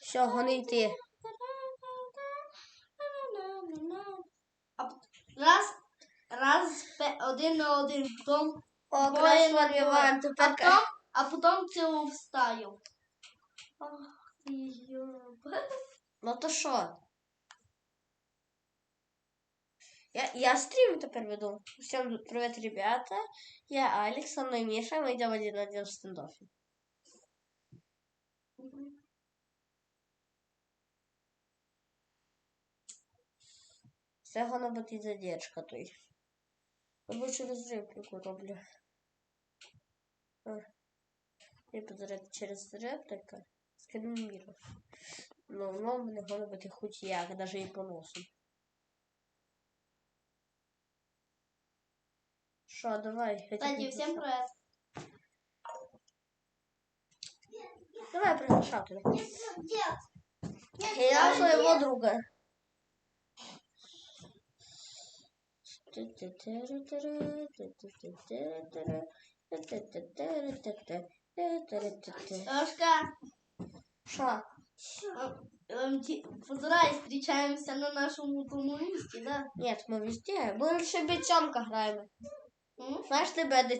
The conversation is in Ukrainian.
Все, гони йти. Раз, раз, один на один, потом, О, красиво, двоє. А потом, а потом цілу встаю. Ах ти йоб. Ну то що? Я, я стрим тепер веду. Всем привет, ребята. Я Алекс, со мной Миша, мы идем один на один в стендофе. Це вона буде задержка той. Або через репліку роблю. Я підряд через репліка. Скажімо міру. Ну, воно мене бути хоч як, навіть і по носу. Що, а давай. Кстати, всім привіт. Давай просто шатули. Я своего друга. Лёшка. Шо? Э, эм, Поздравляй, встречаемся на нашем утром месте, да? Нет, мы везде. Мы лучше бечонка играем. Ты беды